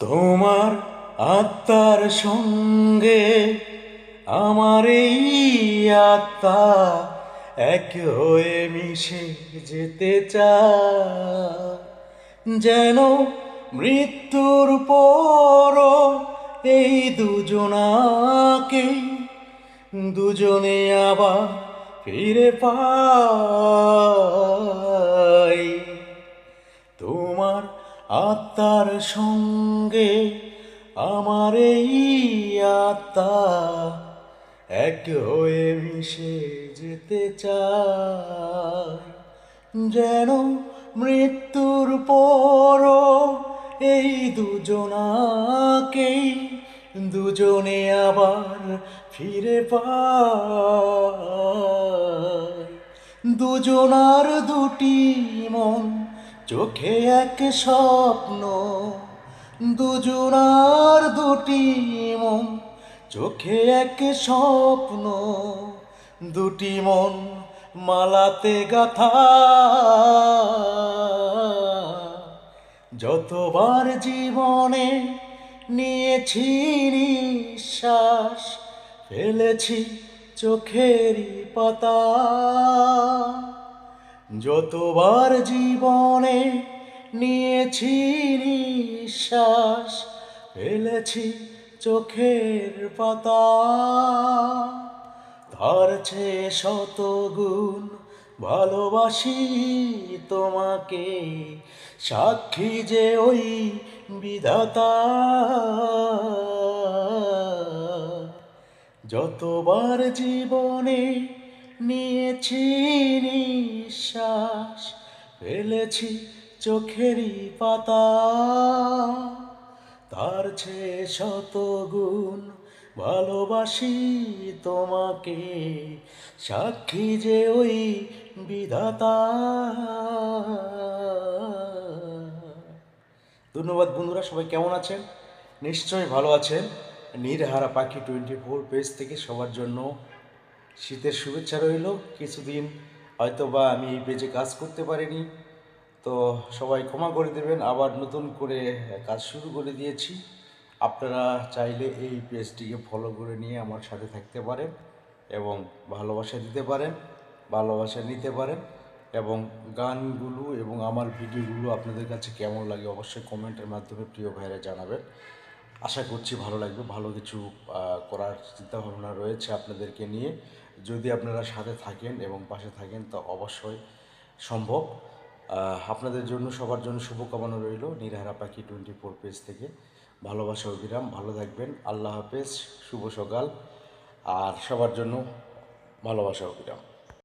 তোমার আত্মার সঙ্গে আমার এই আত্মা এক হয়ে মিশে যেতে চায়। যেন মৃত্যুর পর এই দুজনাকেই দুজনে আবার ফিরে পাই আত্মার সঙ্গে আমার এই আত্মা এক হয়ে মিশে যেতে চায়। যেন মৃত্যুর পর এই দুজনাকেই দুজনে আবার ফিরে পায়। দুজনার দুটি মন চোখে এক স্বপ্ন, দুজনার দুটি মন। চোখে এক স্বপ্ন, দুটি মন মালাতে গাথা। যতবার জীবনে নিয়েছি নিঃশ্বাস, ফেলেছি চোখেরই পাতা। যতবার জীবনে নিয়েছি নিঃশ্বাস, ফেলেছি চোখের পাতা, তার শত গুণ ভালোবাসি তোমাকে, সাক্ষী যে ওই বিধাতা। যতবার জীবনে নিয়েছি নিঃশ্বাস ফেলেছি চোখেরই পাতা। তার চেয়ে শত গুণ ভালোবাসি তোমাকে, সাক্ষী যে ওই বিধাতা। ধন্যবাদ বন্ধুরা, সবাই কেমন আছেন? নিশ্চয়ই ভালো আছেন। নিরহারা পাখি টোয়েন্টি ফোর পেজ থেকে সবার জন্য শীতের শুভেচ্ছা রইল। কিছুদিন হয়তো বা আমি এই পেজে কাজ করতে পারিনি। তো সবাই ক্ষমা করে দেবেন। আবার নতুন করে কাজ শুরু করে দিয়েছি। আপনারা চাইলে এই পেজটিকে ফলো করে নিয়ে আমার সাথে থাকতে পারেন এবং ভালোবাসা দিতে পারেন, ভালোবাসা নিতে পারেন এবং গানগুলো এবং আমার ভিডিওগুলো আপনাদের কাছে কেমন লাগে অবশ্যই কমেন্টের মাধ্যমে প্রিয় ভাইরা জানাবেন। আশা করছি ভালো লাগবে, ভালো কিছু করার চিন্তাভাবনা রয়েছে আপনাদেরকে নিয়ে। যদি আপনারা সাথে থাকেন এবং পাশে থাকেন, তো অবশ্যই সম্ভব। আপনাদের জন্য, সবার জন্য শুভকামনা রইল নিরহারা পাখি টোয়েন্টি ফোর পেজ থেকে। ভালোবাসা অভিরাম ভালো থাকবেন, আল্লাহ হাফেজ, শুভ সকাল। আর সবার জন্য ভালোবাসা অবিরাম।